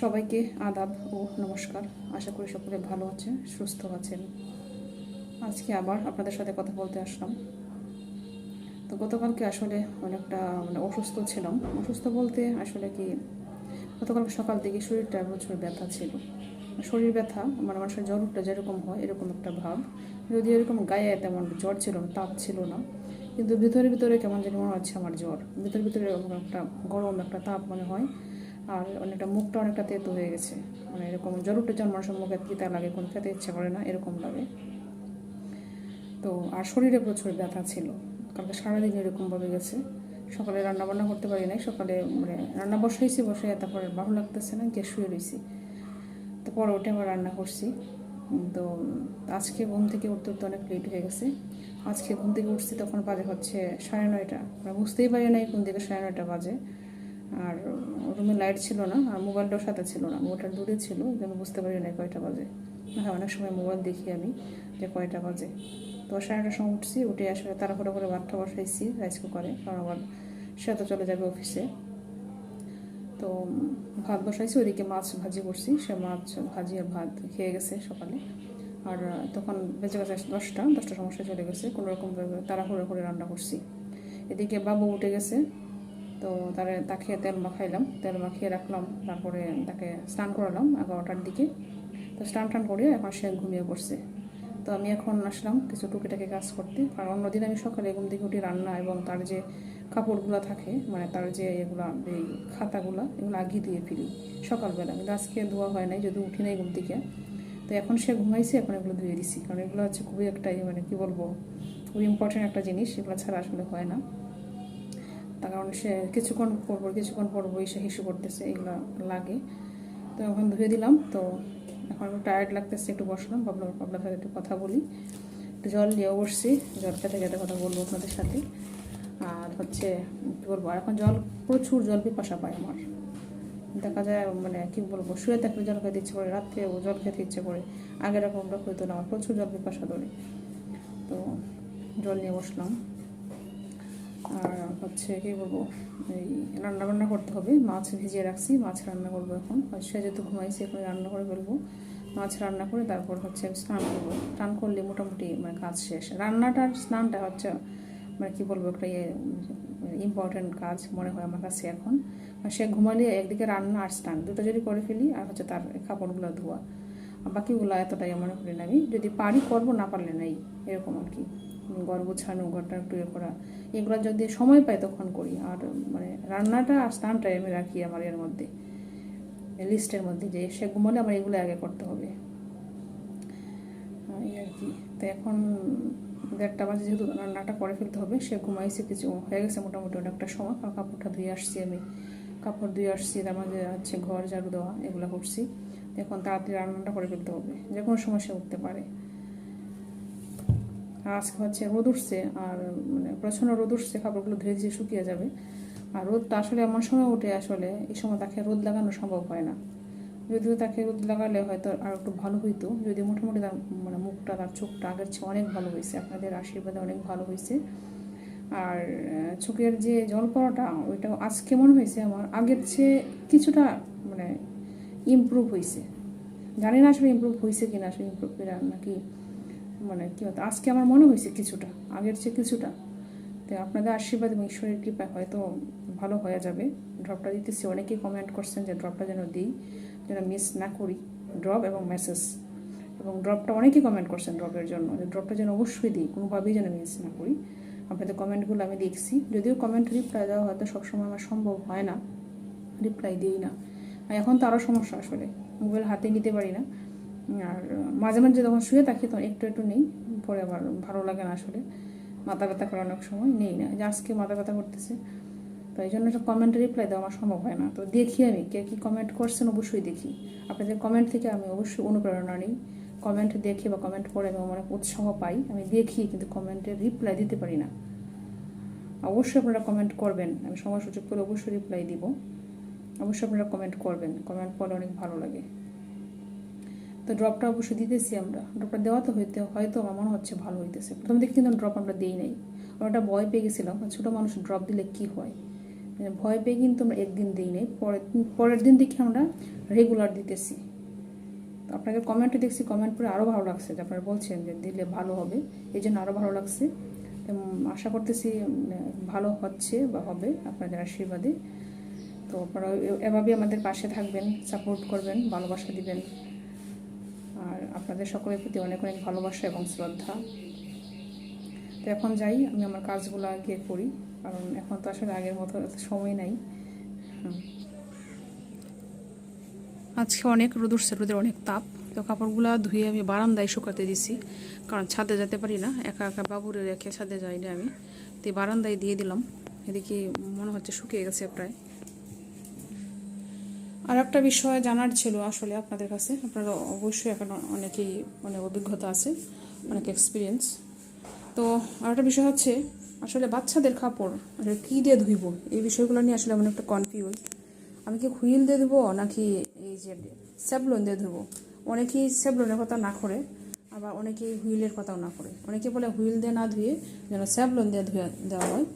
সবাইকে আদাব ও নমস্কার। আশা করি সকলে ভালো আছেন, সুস্থ আছেন। আজকে আবার আপনাদের সাথে কথা বলতে আসলাম। তো গতকালকে আসলে অনেকটা মানে অসুস্থ ছিলাম। অসুস্থ বলতে আসলে কি গতকাল সকাল থেকে শরীরটা প্রচুর ব্যথা ছিল। শরীর ব্যথা মানে মানুষের জ্বরটা যেরকম হয়, এরকম একটা ভাব। যদি এরকম গায়ে তেমন জ্বর ছিল না, তাপ ছিল না। কিন্তু ভিতরে ভিতরে কেমন যেন মনে হচ্ছে আমার জ্বর। ভিতরে ভিতরে একটা গরম একটা তাপ মনে হয়। আর অনেকটা মুখটা অনেকটা তেতো হয়ে গেছে। মানে এরকম জ্বর উঠে যখন মানুষের মুখে তিতা লাগে কোনো খেতে ইচ্ছে করে না, এরকম লাগে। তো, আর শরীরে প্রচুর ব্যথা ছিল। কালকে সারাদিন এরকমভাবে গেছে। সকালে রান্না বান্না করতে পারি নাই, সকালে মানে রান্না বসাইছি বসে তারপরে ভালো লাগতেছে না, গিয়ে শুয়ে রয়েছি তো পরে উঠে আবার রান্না করছি। তো আজকে ঘুম থেকে উঠতে উঠতে অনেক লেট হয়ে গেছে। আজকে ঘুম থেকে উঠছি তখন বাজে হচ্ছে সাড়ে নয়টা। মানে বুঝতেই পারি নাই কোন দিকে সাড়ে নয়টা বাজে। আর রুমে লাইট ছিল না, আর মোবাইলটাও সাথে ছিল না। মোবাইলটা দূরে ছিল জন্য বুঝতে পারি না কয়টা বাজে। হ্যাঁ অনেক সময় মোবাইল দেখি আমি যে কয়টা বাজে। তো সাড়ে নটার সময় উঠছি, উঠে আসলে তাড়াহুড়ো করে ভাতটা বসাইছি রাইস কুকারে কারণ আবার সে তো চলে যাবে অফিসে তো ভাত বসাইছি ওইদিকে মাছ ভাজি করছি, সে মাছ ভাজি আর ভাত খেয়ে গেছে সকালে। আর তখন বেঁচে গেছে দশটা দশটা সমস্যা চলে গেছে। কোনো রকম তাড়াহুড়ো করে রান্না করছি। এদিকে বাবু উঠে গেছে তো তারে তাকে তেল মাখাইলাম, তেল মাখিয়ে রাখলাম, তারপরে তাকে স্নান করালাম এগারোটার দিকে। তো স্নান টান করে এখন সে ঘুমিয়ে পড়ছে। তো আমি এখন আসলাম কিছু টুকিটাকি কাজ করতে। কারণ অন্যদিন আমি সকালে ঘুম থেকে উঠি রান্না এবং তার যে কাপড়গুলো থাকে মানে তার যে এগুলা, এই খাতাগুলো, এগুলো আগে দিয়ে ফিরি সকালবেলা। কিন্তু আজকে ধোয়া হয় নাই যদি উঠি নাই ঘুম থেকে। তো এখন সে ঘুমাইছে, এখন এগুলো ধুয়ে দিছি। কারণ এগুলো হচ্ছে খুবই একটা মানে কি বলব, খুবই ইম্পর্টেন্ট একটা জিনিস। এগুলো ছাড়া আসলে হয় না। তার কারণ সে কিছুক্ষণ পরপর কিছুক্ষণ পরপর এসে হিসু করতেছে, এগুলো লাগে। তো এখন ধুয়ে দিলাম, তো এখন একটু টায়ার্ড লাগতেছে, একটু বসলাম ভাবলাম আপনার সাথে একটু কথা বলি। একটু জল নিয়ে বসছি, জল খেতে খেতে কথা বলব আপনাদের সাথে। আর হচ্ছে, কী বলব, আর এখন জল, প্রচুর জল পিপাসা পায় আমার। দেখা যায় মানে কি বলব, শুয়ে থাকলে জল খেতে ইচ্ছে করে, রাত্রে জল খেতে ইচ্ছে করে। আগের রকমটা হইতো না, আমার প্রচুর জল পিপাসা ধরে। তো জল নিয়ে বসলাম। আর হচ্ছে কি বলব, এই রান্না বান্না করতে হবে। মাছ ভিজিয়ে রাখছি, মাছ রান্না করব এখন। আর সে যেহেতু ঘুমাইছে, এখন রান্না করে ফেলব। মাছ রান্না করে তারপর হচ্ছে আমি স্নান করব। স্নান করলে মোটামুটি মানে কাজ শেষ। রান্নাটার স্নানটা হচ্ছে মানে কী বলব, একটা ইয়ে ইম্পর্টেন্ট কাজ মনে হয় আমার কাছে এখন। আর সে ঘুমালে একদিকে রান্না আর স্নান, দুটো যদি করে ফেলি, আর হচ্ছে তার কাপড়গুলো ধোয়া। বাকিগুলো এতটাই মনে করি না আমি। যদি পারি করব, না পারলে নাই, এরকম আর কি। ঘর গোছানো ঘরটা একটু ইয়ে করা, এগুলো যদি সময় পাই তখন করি। আর মানে রান্নাটা আর স্নানটাই আমি রাখি আমার এর মধ্যে। লিস্টের মধ্যে যে সে ঘুমালে আমার এগুলো আগে করতে হবে। এই আর কি। তো এখন দেড়টা বাজে যেহেতু রান্নাটা করে ফেলতে হবে, সে ঘুমাইছে কিছু হয়ে গেছে মোটামুটি অনেকটা সময়। কাপড়টা ধুয়ে আসছি আমি। কাপড় ধুয়ে আসছি, তার মাঝে হচ্ছে ঘর ঝাড়ু দেওয়া, এগুলো করছি। এখন তাড়াতাড়ি রান্নাটা করে ফেলতে হবে। যে কোনো সময় সে উঠতে পারে। আজকে হচ্ছে রোদ উঠছে আর মানে প্রচণ্ড রোদ উঠছে, কাপড়গুলো ধীরে ধীরে শুকিয়ে যাবে। আর রোদটা আসলে এমন সময় উঠে আসলে, এই সময় তাকে রোদ লাগানো সম্ভব হয় না। যদিও তাকে রোদ লাগালে হয়তো আর একটু ভালো হইতো যদি মোটামুটি তার মানে মুখটা, তার চোখটা আগের চেয়ে অনেক ভালো হয়েছে, আপনাদের আশীর্বাদে অনেক ভালো হয়েছে। আর চোখের যে জল পড়াটা ওইটা আজকে মনে হয়েছে আমার, আগের চেয়ে কিছুটা মানে ইমপ্রুভ হয়েছে জানি না আসলে ইমপ্রুভ হয়েছে কিনা, আসলে ইমপ্রুভ করে নাকি মানে কি হতো আজকে আমার মনে হয়েছে কিছুটা, আগের চেয়ে কিছুটা। তো আপনাদের আশীর্বাদ এবং ঈশ্বরের কৃপায় হয়তো ভালো হয়ে যাবে। ড্রপটা দিতেছি, অনেকেই কমেন্ট করছেন যে ড্রপটা যেন দিই, যেন মিস না করি। ড্রপ এবং মেসেজ এবং ড্রপটা অনেকেই কমেন্ট করছেন ড্রপের জন্য, যে ড্রপটা যেন অবশ্যই দিই, কোনোভাবেই যেন মিস না করি। আপনাদের কমেন্টগুলো আমি দেখছি। যদিও কমেন্ট রিপ্লাই দেওয়া হয়তো সবসময় আমার সম্ভব হয় না রিপ্লাই দিই না। আর এখন তো আরও সমস্যা আসলে মোবাইল হাতে নিতে পারি না। আর মাঝে মাঝে যখন শুয়ে থাকি তখন একটু একটু নেই, পরে আবার ভালো লাগে না আসলে। মাথা ব্যথা করে অনেক সময় নেই না যে আজকে মাথা ব্যথা করতেছে। তো এই জন্য কমেন্টে রিপ্লাই দেওয়া আমার সম্ভব হয় না। তো দেখি আমি কে কী কমেন্ট করছেন, অবশ্যই দেখি। আপনাদের কমেন্ট থেকে আমি অবশ্যই অনুপ্রেরণা নিই। কমেন্ট দেখি বা কমেন্ট পড়ে আমি অনেক উৎসাহ পাই। আমি দেখি, কিন্তু কমেন্টের রিপ্লাই দিতে পারি না। অবশ্যই আপনারা কমেন্ট করবেন। আমি সময় সুযোগ করে অবশ্যই রিপ্লাই দিব। অবশ্যই আপনারা কমেন্ট করবেন। কমেন্ট পড়লে অনেক ভালো লাগে। তো ড্রপটা অবশ্যই দিতেছি আমরা। ড্রপটা দেওয়া তো হইতে, হয়তো আমার মনে হচ্ছে ভালো হইতেছে। প্রথম দিকে কিন্তু ড্রপ আমরা দিই নাই। আমরা একটা ভয় পেয়ে গেছিলাম ছোটো মানুষ ড্রপ দিলে কি হয়? মানে ভয় পেয়ে কিন্তু আমরা একদিন দিই নাই। পরের পরের দিন দেখে আমরা রেগুলার দিতেছি। তো আপনাকে কমেন্টে দেখছি কমেন্ট করে আরও ভালো লাগছে। যে আপনারা বলছেন যে দিলে ভালো হবে এই জন্য আরও ভালো লাগছে। আশা করতেছি মানে ভালো হচ্ছে বা হবে আপনাদের আশীর্বাদে। তো আপনারা এভাবেই আমাদের পাশে থাকবেন সাপোর্ট করবেন, ভালোবাসা দিবেন। আর আপনাদের সকলের প্রতি অনেক অনেক ভালোবাসা এবং শ্রদ্ধা। তো এখন যাই, আমি আমার কাজগুলো আগে করি, কারণ এখন তো আসলে আগের মতো সময় নাই। আজকে অনেক রোদ উঠছে, রোদের অনেক তাপ। তো কাপড়গুলো ধুয়ে আমি বারান্দায় শুকাতে দিছি, কারণ ছাদে যেতে পারি না, একা একা বাবুরে রেখে ছাদে যাইনি আমি। তো বারান্দায় দিয়ে দিলাম, এদিকে মনে হচ্ছে শুকিয়ে গেছে প্রায়। আর একটা বিষয় জানার ছিল আসলে আপনাদের কাছে। আপনারা অবশ্যই এখন অনেকেই মানে অভিজ্ঞতা আছে, অনেক এক্সপিরিয়েন্স তো আর একটা বিষয় হচ্ছে, আসলে বাচ্চাদের কাপড় আসলে কী দিয়ে ধুইব? এই বিষয়গুলো নিয়ে আসলে আমি একটা কনফিউজ আমি কি হুইল দিয়ে দেবো নাকি এই যে স্যাবলন দিয়ে ধুবো অনেকেই স্যাবলনের কথা না করে, আবার অনেকেই হুইলের কথাও না করে। অনেকে বলে হুইল দিয়ে না ধুয়ে যেন স্যাবলন দিয়ে ধুয়ে দেওয়া হয়।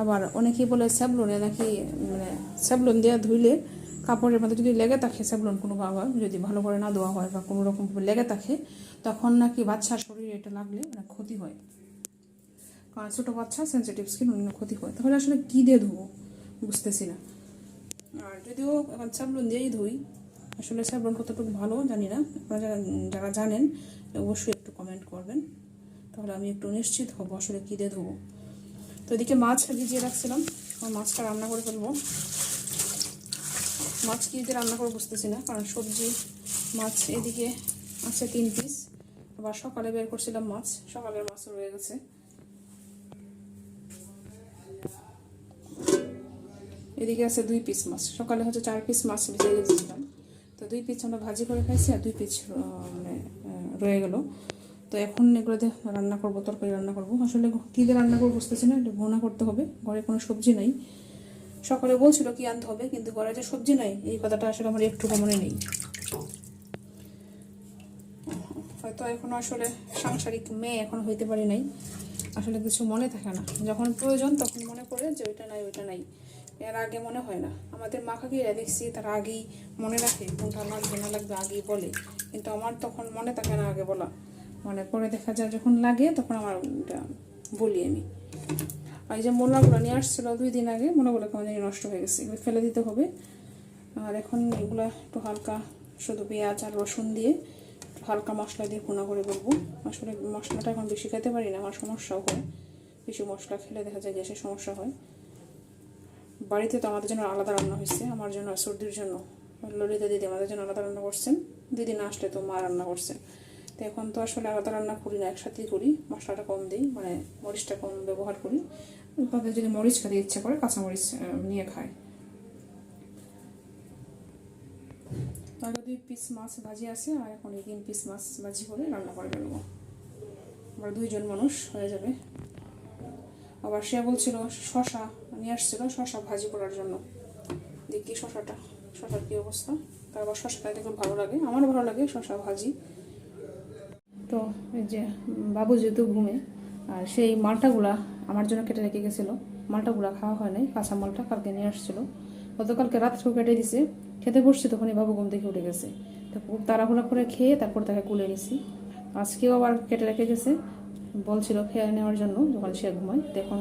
আবার অনেকেই বলে স্যাবলনে নাকি মানে স্যাবলন দিয়ে ধুইলে কাপড়ের মধ্যে যদি লেগে থাকে স্যাবলন কোনো ভাবে যদি ভালো করে না দেওয়া হয় বা কোনো রকম লেগে থাকে, তখন নাকি বাচ্চার শরীরে এটা লাগলে মানে ক্ষতি হয়। কারণ ছোটো বাচ্চা সেন্সিটিভ স্কিন অন্য ক্ষতি হয়। তাহলে আসলে কী দিয়ে ধুবো? বুঝতেছি না। আর যদিও স্যাবলন দিয়েই ধুই, আসলে স্যাবলন কতটুকু ভালো জানি না। আপনারা যারা যারা জানেন, অবশ্যই একটু কমেন্ট করবেন। তাহলে আমি একটু নিশ্চিত হব আসলে কী দিয়ে ধুবো। তো এদিকে মাছ ভিজিয়ে রাখছিলাম। মাছটা রান্না করে ফেলব। মাছ কী দিয়ে রান্না করে বুঝতেছি না, কারণ সবজি, মাছ এদিকে আছে তিন পিস আবার সকালে বের করছিলাম মাছ, সকালের মাছ রয়ে গেছে। এদিকে আছে দুই পিস মাছ, সকালে হচ্ছে চার পিস মাছ ভিজে গেছিলাম তো দুই পিস আমরা ভাজি করে খাইছি আর দুই পিস মানে রয়ে গেল। তো এখন এগুলো দিয়ে রান্না করব, তরকারি রান্না করব। আসলে কী দিয়ে রান্না করব বুঝতেছি না একটু ভোনা করতে হবে। ঘরে কোনো সবজি নাই। সকালে বলছিল কি আনতে হবে, কিন্তু ঘরে যে সবজি নাই। এই কথাটা আসলে আমার একটু মনে নেই। হয়তো এখন আসলে সাংসারিক মেয়ে এখন হইতে পারি নাই। আসলে কিছু মনে থাকে না। যখন প্রয়োজন তখন মনে পড়ে যে ওইটা নাই ওইটা নাই। এর আগে মনে হয় না। আমাদের মা কাকিরা দেখছি, তারা আগেই মনে রাখে, কোনটা লাগবে না লাগবে আগেই বলে। কিন্তু আমার তখন মনে থাকে না আগে বলা। মানে পরে দেখা যায় যখন লাগে, তখন আমার বলি আমি। এই যে মোলাগুলো নিয়ে আসছিল দুই দিন আগে, মোলাগুলো কেমন জানি নষ্ট হয়ে গেছে, এগুলো ফেলে দিতে হবে। আর এখন এগুলো একটু হালকা শুধু পেঁয়াজ আর রসুন দিয়ে হালকা মশলা দিয়ে ভুনা করে বলব আসলে মশলাটা এখন বেশি খেতে পারি না, আমার সমস্যাও হয়। বেশি মশলা খেলে দেখা যায় গ্যাসের সমস্যা হয়। বাড়িতে তো আমাদের জন্য আলাদা রান্না হয়েছে, আমার জন্য সর্দির জন্য। ললিতা দিদি আমাদের জন্য আলাদা রান্না করছেন, দিদি না আসলে তো মা রান্না করছেন তো এখন তো আসলে আলাদা রান্না করি না, একসাথেই করি, মশলাটা কম দিই মানে মরিচটা কম ব্যবহার করি। তাদের যদি মরিচ খেতে ইচ্ছে করে কাঁচা মরিচ নিয়ে খায়। তাহলে দুই পিস মাছ ভাজি আছে, আর এখন এই তিন পিস মাছ ভাজি করে রান্না করে ফেলব আবার দুইজন মানুষ হয়ে যাবে। আবার সে বলছিল, শশা নিয়ে আসছিল, শশা ভাজি করার জন্য। দেখি শশাটা, শশার কী অবস্থা? তারপর শশা খাইতে খুব ভালো লাগে, আমারও ভালো লাগে শশা ভাজি। তো এই যে, বাবু যেহেতু ঘুমে, আর সেই মালটাগুলা আমার জন্য কেটে রেখে গেছিল। মালটাগুলা খাওয়া হয় নাই, কাঁচা মালটা কালকে নিয়ে আসছিল। গতকালকে রাত্রেও কেটে দিছে। খেতে বসছি তখনই বাবু ঘুম থেকে উঠে গেছে। তো খুব তাড়াহুড়া করে খেয়ে তারপর তাকে কুলে নিছি। আজকেও আবার কেটে রেখে গেছে। বলছিল খেয়ে নেওয়ার জন্য, যখন সে ঘুমায়। তো এখন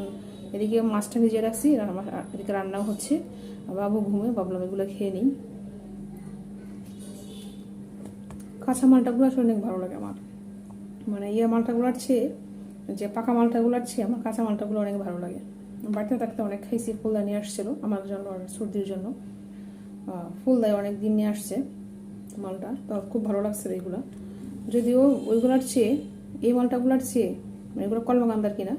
এদিকে মাছটা ভিজিয়ে রাখছি এদিকে রান্নাও হচ্ছে। বাবু ঘুমে, ভাবলাম এগুলো খেয়ে নিই। কাঁচা মালটাগুলো আসলে অনেক ভালো লাগে আমার। মানে ইয়ে মালটাগুলোর চেয়ে যে পাকা মালটাগুলোর চেয়ে আমার কাঁচা মালটাগুলো অনেক ভালো লাগে। বাড়িতে থাকতে অনেক খাইছি ফুলদা নিয়ে আসছিল আমার জন্য সর্দির জন্য। ফুলদায় অনেক দিন নিয়ে আসছে মালটা, তো খুব ভালো লাগছে এইগুলো যদিও ওইগুলোর চেয়ে এই মালটাগুলোর চেয়ে মানে এগুলো কলমাকান্দার কিনা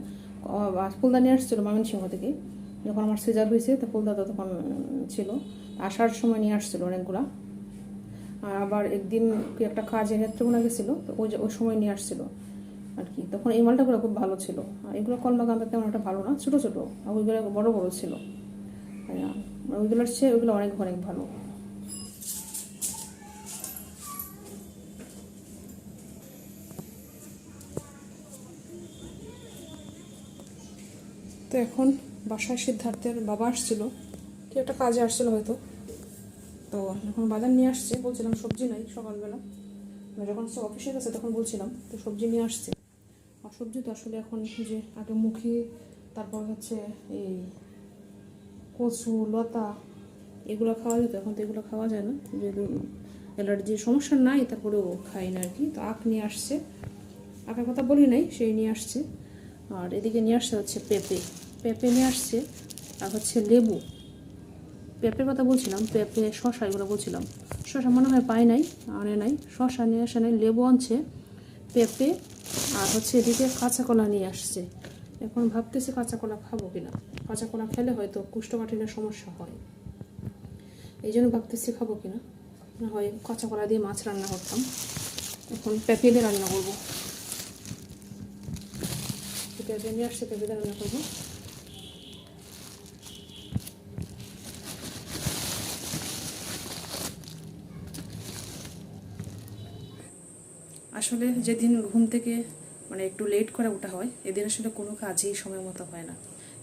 ফুলদা নিয়ে আসছিল ময়মনসিংহ থেকে। যখন আমার সিজার হয়েছে, তো ফুলদা তখন ছিল। আসার সময় নিয়ে আসছিল অনেকগুলা। আবার একদিন একটা কাজে নেত্রকোনা গেছিল, তো ওই সময় নিয়ে আসছিল। আর কি তখন এই মালটাগুলো খুব ভালো ছিল। আর এগুলো কলমাকান্দা তেমন একটা ভালো না, ছোটো ছোটো। আর ওইগুলো বড় বড় ছিল। ওইগুলোর চেয়ে ওইগুলো অনেক অনেক ভালো। তো এখন বাসায় সিদ্ধার্থের বাবা আসছিল। কি একটা কাজে আসছিল হয়তো। তো যখন বাজার নিয়ে আসছে। বলছিলাম সবজি নাই সকালবেলা। যখন সে অফিসে গেছে তখন বলছিলাম, তো সবজি নিয়ে আসছে। সবজি তো আসলে এখন যে আগে মুখি, তারপর হচ্ছে এই কচু, লতা, এগুলো খাওয়া যেত, এখন তো এগুলো খাওয়া যায় না। যেহেতু অ্যালার্জির সমস্যা নাই, তারপরেও খাই না আর কি। তো আখ নিয়ে আসছে। আখের কথা বলি নাই, সেই নিয়ে আসছে। আর এদিকে নিয়ে আসছে হচ্ছে পেঁপে। পেঁপে নিয়ে আসছে, আর হচ্ছে লেবু। পেঁপের কথা বলছিলাম, পেঁপে শশা এগুলো বলছিলাম। শশা মনে হয় পায় নাই, আনে নাই। শশা নিয়ে আসে নাই, লেবু আনছে। পেঁপে আর হচ্ছে এদিকে কাঁচা কলা নিয়ে আসছে। এখন ভাবতেছি কাঁচা কলা খাব কিনা? কাঁচা কলা খেলে হয়তো কুষ্ঠকাঠিনের সমস্যা হয়। এই জন্য ভাবতেছি খাব কিনা? না হয় কাঁচা কলা দিয়ে মাছ রান্না করতাম। এখন পেঁপে রান্না করব। পেঁপে নিয়ে আসছে, পেঁপে রান্না করব। আসলে যেদিন ঘুম থেকে মানে একটু লেট করে ওঠা হয়, এদিন আসলে কোনো কাজেই সময় মতো হয় না।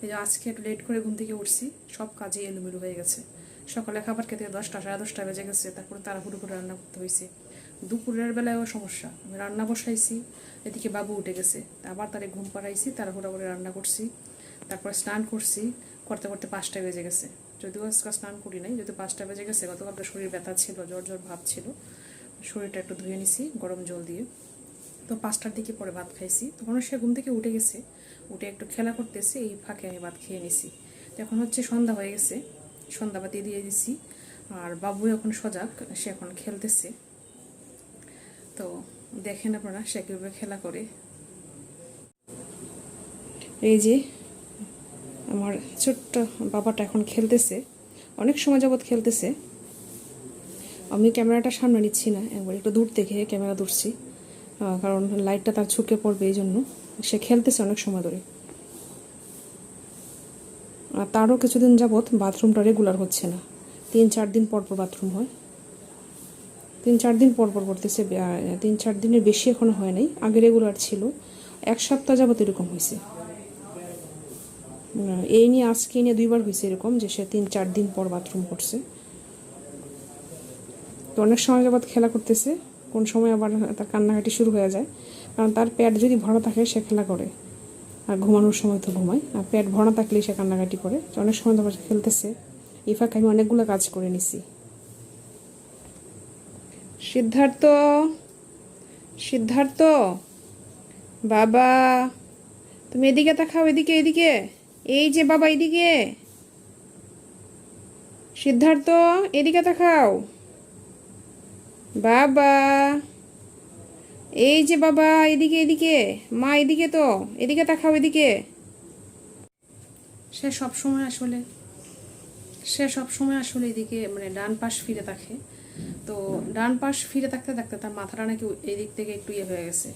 এই যে আজকে একটু লেট করে ঘুম থেকে উঠছি, সব কাজেই এলোমেলো হয়ে গেছে। সকালে খাবার খেতে দশটা, সাড়ে দশটা বেজে গেছে, তারপরে তাড়াহুড়ো করে রান্না করতে হয়েছে দুপুরের বেলায়ও সমস্যা, আমি রান্না বসাইছি, এদিকে বাবু উঠে গেছে আবার তারে ঘুম পাড়াইছি, তাড়াহুড়ো করে রান্না করছি, তারপর স্নান করছি, করতে করতে পাঁচটা বেজে গেছে। যদিও আজকে স্নান করি নাই যদি পাঁচটা বেজে গেছে গতকালকে শরীর ব্যথা ছিল, জ্বর জ্বর ভাব ছিল শরীরটা একটু ধুয়ে নিছি, গরম জল দিয়ে। তো পাঁচটার দিকে পরে ভাত খাইছি। তখন সে ঘুম থেকে উঠে গেছে। উঠে একটু খেলা করতেছে, এই ফাঁকে আমি ভাত খেয়ে নিছি। তো এখন হচ্ছে সন্ধ্যা হয়ে গেছে। সন্ধ্যা সন্ধ্যাবাতি দিয়ে দিছি। আর বাবু এখন সজাগ, সে এখন খেলতেছে। তো দেখেন আপনারা, সে কীভাবে খেলা করে। এই যে আমার ছোট্ট বাবাটা এখন খেলতেছে। অনেক সময় যাবৎ খেলতেছে। আমি ক্যামেরাটা সামনে নিচ্ছি না, একবার একটু দূর থেকে ক্যামেরা ধরছি। কারণ লাইটটা তার ছুটকে পড়বে এই জন্য। সে খেলতেছে অনেক সময় ধরে। আর তারও কিছুদিন যাবৎ বাথরুমটা রেগুলার হচ্ছে না। তিন, চার দিন পর পর বাথরুম হয়। তিন, চার দিন পর পর করতেছে তিন, চার দিনের বেশি এখনও হয় নাই, আগে রেগুলার ছিল। এক সপ্তাহ যাবত এরকম হয়েছে। এই নিয়ে, আজকে নিয়ে দুইবার হয়েছে এরকম যে সে তিন, চার দিন পর বাথরুম করছে। তো অনেক সময় যাবৎ খেলা করতেছে, কোন সময় আবার তার কান্নাকাটি শুরু হয়ে যায়। কারণ তার পেট যদি ভরা থাকে, সে খেলা করে। আর ঘুমানোর সময় তো ঘুমায়। আর পেট ভরা থাকলেই সে কান্নাকাটি করে। তো অনেক সময় তো আবার খেলতেছে। এই ফাঁকে আমি অনেকগুলো কাজ করে নিছি। সিদ্ধার্থ সিদ্ধার্থ! বাবা! তুমি এদিকে তাকাও, এদিকে এদিকে! এই যে বাবা, এদিকে! সিদ্ধার্থ, এদিকে তাকাও! বাবা। এই যে বাবা, এদিকে এদিকে। মা, এদিকে তো। এদিকে তাকাও, এদিকে। সে সব সময় আসলে, সে সব সময় আসলে এদিকে মানে ডান পাশ ফিরে থাকে। তো ডান পাশ ফিরে থাকতে থাকতে তার মাথাটা নাকি এদিক থেকে একটু ইয়ে হয়ে গেছে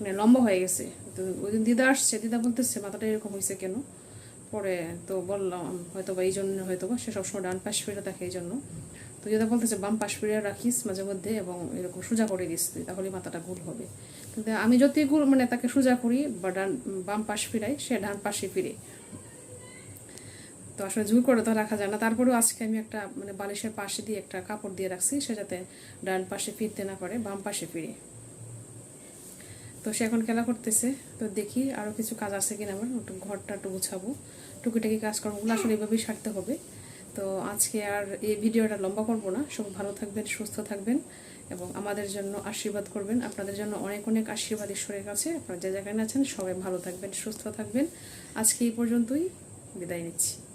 মানে লম্বা হয়ে গেছে। তো ওই দিন দিদা আসছে, দিদা বলতেছে, মাথাটা এরকম হয়েছে কেন? পরে তো বললাম হয়তো বা এই জন্য হয়তো বা সে সবসময় ডান পাশ ফিরে থাকে এই জন্য। তো যেটা বলতেছে বাম পাশ ফিরে রাখিস মাঝে মধ্যে এবং এরকম সোজা করে দিস তুই তাহলে মাথাটা গোল হবে। কিন্তু আমি যতই গোল মানে তাকে সোজা করি বা ডান বাম পাশ ফিরাই, সে ডান পাশে ফিরে। তো আসলে জোর করে তো রাখা যায় না। তারপরেও আজকে আমি একটা মানে বালিশের পাশে দিয়ে একটা কাপড় দিয়ে রাখছি, সে যাতে ডান পাশে ফিরতে না পারে, বাম পাশে ফিরে। তো সে এখন খেলা করতেছে, তো দেখি আরও কিছু কাজ আছে কিনা আমার, একটু ঘরটা একটু গুছাবো। টুকিটাকি কাজকর্মগুলো আসলে এভাবেই সারতে হবে। তো আজকে আর এই ভিডিওটা লম্বা করব না। সব ভালো থাকবেন, সুস্থ থাকবেন এবং আমাদের জন্য আশীর্বাদ করবেন। আপনাদের জন্য অনেক অনেক আশীর্বাদ ঈশ্বরের কাছে। আপনারা যে জায়গায় আছেন, সবাই ভালো থাকবেন, সুস্থ থাকবেন। আজকে এই পর্যন্তই। বিদায় নিচ্ছি।